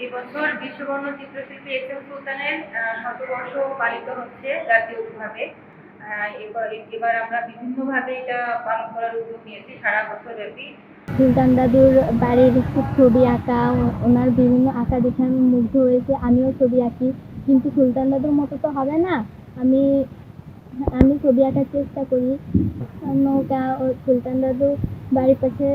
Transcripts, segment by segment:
এই বছর বিশ্ববর্ণ চিত্রশিল্পী এস এম সুলতানের শতবর্ষ পালিত হচ্ছে জাতীয়ভাবে এবার আমরা বিভিন্নভাবে এটা পালন করার উদ্যোগ নিয়েছি সারা বছর ব্যাপী সুলতান দাদুর বাড়ির ছবি আঁকা, ওনার বিভিন্ন আঁকা দেখে আমি মুগ্ধ হয়েছি, আমিও ছবি আঁকি। কিন্তু সুলতান দাদুর মতো তো হবে না। আমি আমি ছবি আঁকার চেষ্টা করি। নৌকা ও সুলতান দাদু বাড়ির পাশে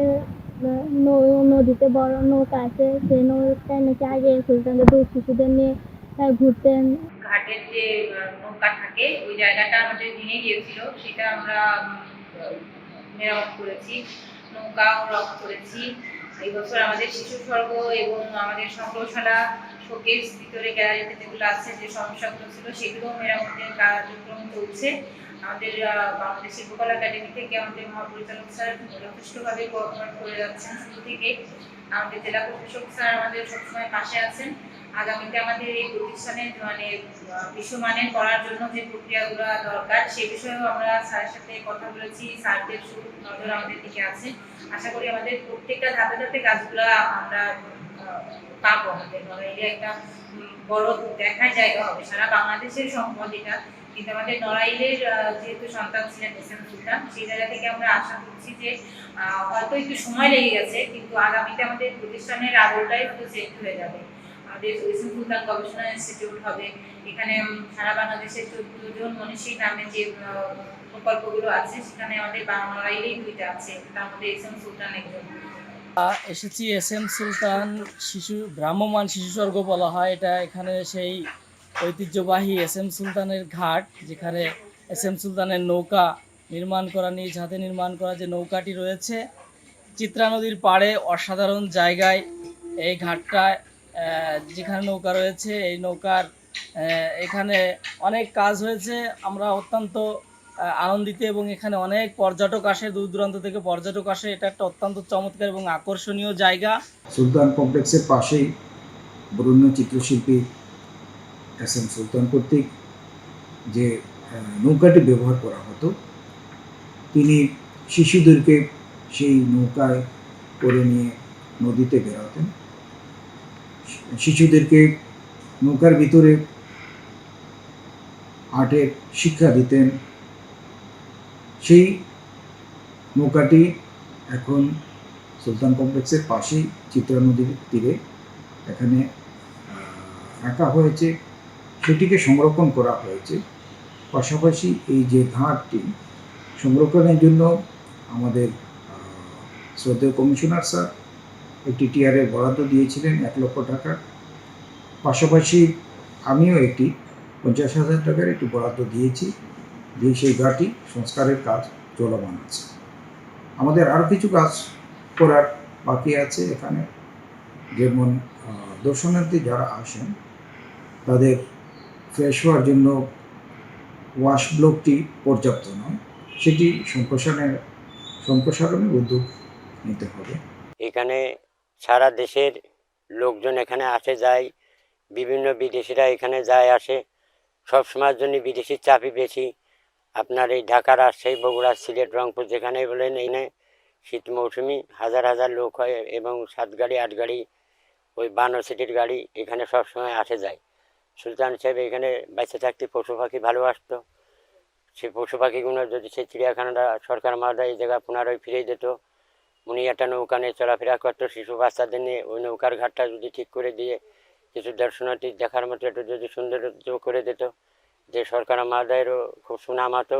নদীতে বড় নৌকা আছে, সেই নৌকায় নাকি আগে সুলতান দাদু শিশুদের নিয়ে ঘুরতেন। ঘাটের যে নৌকা থাকে, ওই জায়গাটা আমাদের ভেঙে গিয়েছিল, সেটা আমরা মেরামত করেছি নৌকাও রক করেছি। এই বছর আমাদের শিশু স্বর্গ এবং আমাদের সংগ্রহশালা শোকেস ভিতরে গ্যালারিতে যেগুলো আছে, যে সমস্যাগুলো ছিল সেগুলো মেরামতের কার্যক্রম চলছে। আমাদের বাংলাদেশ শিল্পকলা একাডেমি থেকে আমাদের মহাপরিচালক স্যার যথেষ্টভাবে কোঅপারেট করে যাচ্ছেন শুরু থেকে। আমাদের জেলা প্রশাসক স্যার আমাদের সবসময় পাশে আছেন। আগামীতে আমাদের এই প্রতিষ্ঠানে মানে বিশ্বমানের করার জন্য যে প্রক্রিয়াগুলো দরকার, সে বিষয়েও আমরা স্যারের সাথে কথা বলেছি। স্যারদের নজর আমাদের দিকে আছে। আশা করি আমাদের প্রত্যেকটা ধাপে ধাপে কাজগুলো আমরা পাবো আমাদের নড়াইলে একটা বড় দেখার জায়গা হবে। সারা বাংলাদেশের সম্পদ এটা। কিন্তু আমাদের নড়াইলের যেহেতু সন্তান ছিলেন এসএম সুলতান, সেই জায়গা থেকে আমরা আশা করছি যে হয়তো একটু সময় লেগে গেছে, কিন্তু আগামীতে আমাদের প্রতিষ্ঠানের আদলটাই হয়তো চেঞ্জ হয়ে যাবে। আমাদের এসএম সুলতান গবেষণা ইনস্টিটিউট হবে। এখানে সারা বাংলাদেশের চোদ্দ জন মনীষী নামে যে প্রকল্পগুলো আছে, সেখানে আমাদের বাংলাইলেই দুইটা আছে। তার মধ্যে এসএম সুলতান একজন। এসেছি এস এম সুলতান শিশু ভ্রাম্যমান শিশু স্বর্গ বলা হয়। এটা এখানে সেই ঐতিহ্যবাহী এস এম সুলতানের ঘাট, যেখানে এস এম সুলতানের নৌকা নির্মাণ করা, নিজ হাতে নির্মাণ করা যে নৌকাটি রয়েছে। চিত্রা নদীর পাড়ে অসাধারণ জায়গায় এই ঘাটটায় যেখানে নৌকা রয়েছে, এই নৌকার এখানে অনেক কাজ হয়েছে। আমরা অত্যন্ত আনন্দিত এবং এখানে অনেক পর্যটক আসে দূর দূরান্ত থেকে পর্যটক আসে। এটা একটা অত্যন্ত চমৎকার এবং আকর্ষণীয় জায়গা। সুলতান কমপ্লেক্সের পাশেই বরুণ্য চিত্রশিল্পী এস এম সুলতান কর্তৃক যে নৌকাটি ব্যবহার করা হতো, তিনি শিশুদেরকে সেই নৌকায় করে নিয়ে নদীতে বেরোতেন শিশুদেরকে নৌকার ভিতরে আর্টের শিক্ষা দিতেন। সেই নৌকাটি এখন সুলতান কমপ্লেক্সের পাশেই চিত্রা নদীর তীরে। এখানে রাখা হয়েছে, সেটিকে সংরক্ষণ করা হয়েছে। পাশাপাশি এই যে ঘাটটি সংরক্ষণের জন্য আমাদের শ্রদ্ধেয় কমিশনার স্যার একটি টিআরের বরাদ্দ দিয়েছিলেন এক লক্ষ টাকা। পাশাপাশি আমিও একটি পঞ্চাশ হাজার টাকার একটি বরাদ্দ দিয়েছি। দিয়ে সেই ঘাটটি সংস্কারের কাজ চলমান আছে। আমাদের আরও কিছু কাজ করার বাকি আছে এখানে। যেমন দর্শনার্থী যারা আসেন, তাদের ফ্রেশ হওয়ার জন্য ওয়াশ ব্লকটি পর্যাপ্ত নয়। সেটি সম্প্রসারণের সম্প্রসারণের উদ্যোগ নিতে হবে। এখানে সারা দেশের লোকজন এখানে আসে, যায়। বিভিন্ন বিদেশিরা এখানে যায়, আসে। সব সময়ের জন্য বিদেশির চাপই বেশি। আপনার এই ঢাকা রাজশাহী বগুড়া সিলেট, রংপুর যেখানে বলেন এনে শীত মৌসুমি হাজার হাজার লোক হয় এবং সাত গাড়ি, আট গাড়ি, ওই বানো সিটির গাড়ি এখানে সব সময় আসে যায়। সুলতান সাহেব এখানে বেঁচে থাকতে পশু পাখি ভালোবাসতো। সেই পশু পাখিগুলো যদি সেই চিড়িয়াখানাটা সরকার মাদা এই জায়গা পুনরায় ফিরে যেত উনি একটা নৌকা নিয়ে চলাফেরা করতো, শিশু বাচ্চাদের নিয়ে ওই নৌকার ঘাটটা যদি ঠিক করে দিয়ে কিছু দর্শনার্থী দেখার মতো একটু যদি সৌন্দর্য করে দিত যে সরকার মাদায়েরও খুব সুনাম হতো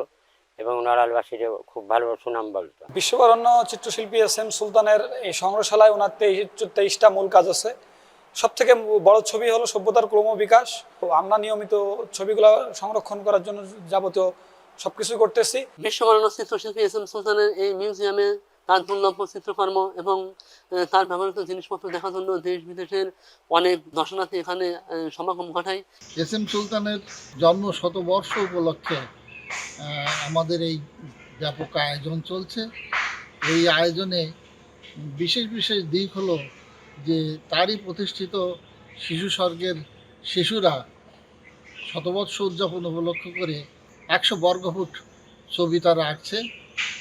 এবং নড়ালবাসীরও খুব ভালো সুনাম বলতো। বিশ্ববরণ্য চিত্রশিল্পী এস এম সুলতানের এই সংগ্রহশালায় ওনার তেইশ তেইশটা মূল কাজ আছে। সব থেকে বড় ছবি হলো সভ্যতার ক্রম বিকাশ তো আমরা নিয়মিত ছবিগুলো সংরক্ষণ করার জন্য যাবতীয় সব কিছু করতেছি। বিশ্ববর্ণ চিত্রশিল্পী এস এম সুলতানের এই মিউজিয়ামে তার দুর্লভ চিত্রকর্ম এবং তার ব্যবহৃত জিনিসপত্র দেখার জন্য দেশ বিদেশের অনেক দর্শনার্থী এখানে সমাগম ঘটায়। এস এম সুলতানের জন্ম শতবর্ষ উপলক্ষে আমাদের এই ব্যাপক আয়োজন চলছে। এই আয়োজনে বিশেষ বিশেষ দিক হলো যে, তারই প্রতিষ্ঠিত শিশু স্বর্গের শিশুরা শতবর্ষ উদযাপন উপলক্ষ করে একশো বর্গফুট ছবি তারা আঁকছে।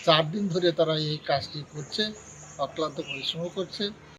চার দিন ধরে তারা এই কাজটি করছে অক্লান্ত পরিশ্রমও করছে।